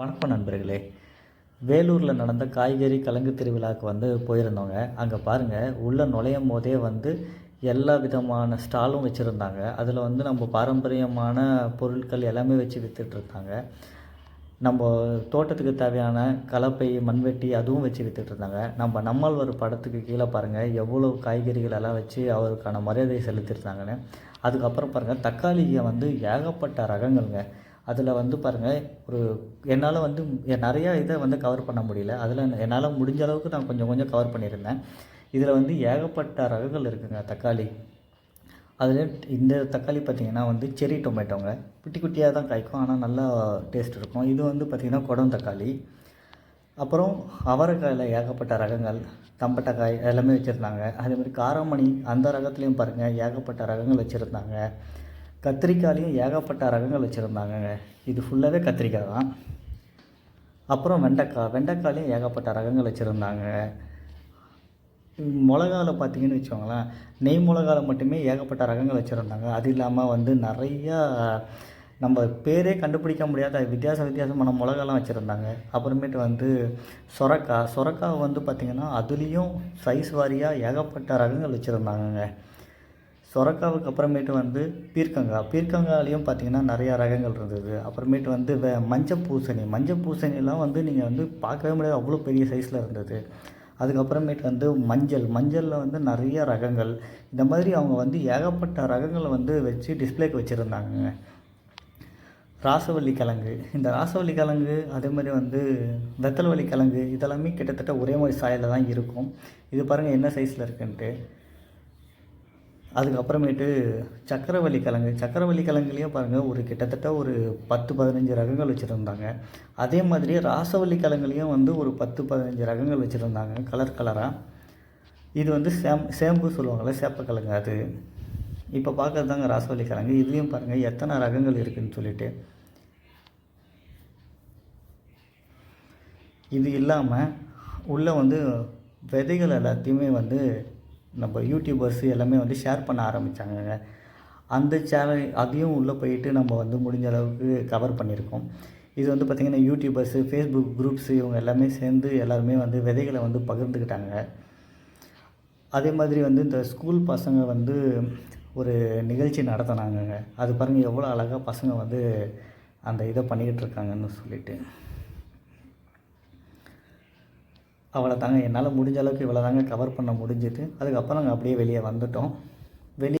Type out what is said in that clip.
வணக்கம் நண்பர்களே. வேலூரில் நடந்த காய்கறி கலங்கு திருவிழாவுக்கு வந்து போயிருந்தோங்க. அங்கே பாருங்கள் உள்ளே நுழையும் போதே வந்து எல்லா விதமான ஸ்டாலும் வச்சுருந்தாங்க. அதில் வந்து நம்ம பாரம்பரியமான பொருட்கள் எல்லாமே வச்சு விற்றுட்ருந்தாங்க நம்ம தோட்டத்துக்கு தேவையான கலப்பை மண்வெட்டி அதுவும் வச்சு விற்றுட்ருந்தாங்க நம்ம நம்மாழ்வார் படத்துக்கு கீழே பாருங்கள் எவ்வளோ காய்கறிகள் எல்லாம் வச்சு அவருக்கான மரியாதையை செலுத்திருந்தாங்கன்னு அதுக்கப்புறம் பாருங்கள் தக்காளியை வந்து ஏகப்பட்ட ரகங்கள்ங்க. அதில் வந்து பாருங்கள் ஒரு என்னால் வந்து நிறையா இதை வந்து கவர் பண்ண முடியல. அதில் என்னால் முடிஞ்ச அளவுக்கு நான் கொஞ்சம் கொஞ்சம் கவர் பண்ணியிருந்தேன். இதில் வந்து ஏகப்பட்ட ரகங்கள் இருக்குங்க தக்காளி. அதில் இந்த தக்காளி பார்த்திங்கன்னா வந்து செரி டொமேட்டோங்க குட்டி குட்டியாக தான் காய்க்கும் ஆனால் நல்லா டேஸ்ட் இருக்கும். இது வந்து பார்த்திங்கன்னா குடம் தக்காளி. அப்புறம் அவரைக்காயில் ஏகப்பட்ட ரகங்கள் தம்பட்டக்காய் எல்லாமே வச்சுருந்தாங்க. அதேமாதிரி காராமணி அந்த ரகத்துலேயும் பாருங்கள் ஏகப்பட்ட ரகங்கள் வச்சுருந்தாங்க. கத்திரிக்காயிலையும் ஏகப்பட்ட ரகங்கள் வச்சுருந்தாங்கங்க. இது ஃபுல்லாகவே கத்திரிக்காய் தான். அப்புறம் வெண்டைக்காய். வெண்டைக்காயிலையும் ஏகப்பட்ட ரகங்கள் வச்சுருந்தாங்க. மிளகாவில் பார்த்தீங்கன்னு வச்சுக்கோங்களேன் நெய் மிளகாவில் மட்டுமே ஏகப்பட்ட ரகங்கள் வச்சுருந்தாங்க. அது இல்லாமல் வந்து நிறையா நம்ம பேரே கண்டுபிடிக்க முடியாத வித்தியாச வித்தியாசமான மிளகாலாம் வச்சுருந்தாங்க. அப்புறமேட்டு வந்து சொரக்காய். சொரக்காய் வந்து பார்த்திங்கன்னா அதுலேயும் சைஸ் வாரியாக ஏகப்பட்ட ரகங்கள் வச்சுருந்தாங்கங்க. சொரக்காவுக்கு அப்புறமேட்டு வந்து பீர்க்கங்காய் பீர்க்கங்காயிலையும் பார்த்தீங்கன்னா நிறையா ரகங்கள் இருந்தது. அப்புறமேட்டு வந்து வே மஞ்சள் பூசணி மஞ்சள் பூசணிலாம் வந்து நீங்கள் வந்து பார்க்கவே முடியாது. அவ்வளோ பெரிய சைஸில் இருந்தது. அதுக்கப்புறமேட்டு வந்து மஞ்சள். மஞ்சளில் வந்து நிறைய ரகங்கள். இந்த மாதிரி அவங்க வந்து ஏகப்பட்ட ரகங்களை வந்து வச்சு டிஸ்ப்ளேக்கு வச்சுருந்தாங்க ராசவள்ளி கிழங்கு. இந்த ராசவள்ளி கிழங்கு அதே மாதிரி வந்து வெத்தல்வள்ளி கிழங்கு இதெல்லாமே கிட்டத்தட்ட ஒரே மாதிரி சாயலில் தான் இருக்கும். இது பாருங்கள் என்ன சைஸில் இருக்குன்ட்டு. அதுக்கப்புறமேட்டு சக்கரவள்ளி கிழங்கு. சக்கரவள்ளி கிழங்குலேயே பாருங்கள் ஒரு கிட்டத்தட்ட ஒரு பத்து பதினஞ்சு ரகங்கள் வச்சுருந்தாங்க. அதே மாதிரி ராசவள்ளி கிழங்குலேயும் வந்து ஒரு பத்து பதினஞ்சு ரகங்கள் வச்சுருந்தாங்க கலர் கலராக இது வந்து சேம் சேம்பு சொல்லுவாங்கள்ல சேப்பக்கிழங்கு அது. இப்போ பார்க்கறது தாங்க ராசவள்ளி கிழங்கு. இதுலேயும் பாருங்கள் எத்தனை ரகங்கள் இருக்குதுன்னு சொல்லிட்டு. இது இல்லாமல் உள்ளே வந்து விதைகள் எல்லாத்தையுமே வந்து நம்ம யூடியூபர்ஸ் எல்லாமே வந்து ஷேர் பண்ண ஆரம்பித்தாங்கங்க அந்த சேனல் அதையும் உள்ளே போயிட்டு நம்ம வந்து முடிஞ்ச அளவுக்கு கவர் பண்ணியிருக்கோம். இது வந்து பார்த்திங்கன்னா யூடியூபர்ஸு ஃபேஸ்புக் குரூப்ஸு இவங்க எல்லாமே சேர்ந்து எல்லாருமே வந்து விதைகளை வந்து பகிர்ந்துக்கிட்டாங்க. அதே மாதிரி வந்து இந்த ஸ்கூல் பசங்க வந்து ஒரு நிகழ்ச்சி நடத்தினாங்கங்க. அது பாருங்கள் எவ்வளோ அழகாக பசங்க வந்து அந்த இதை பண்ணிக்கிட்டு இருக்காங்கன்னு சொல்லிட்டு. அவ்வளோ தாங்க என்னால் முடிஞ்ச அளவுக்கு இவ்வளோ தாங்க கவர் பண்ண முடிஞ்சுட்டு அதுக்கப்புறம் நாங்கள் அப்படியே வெளியே வந்துட்டோம்.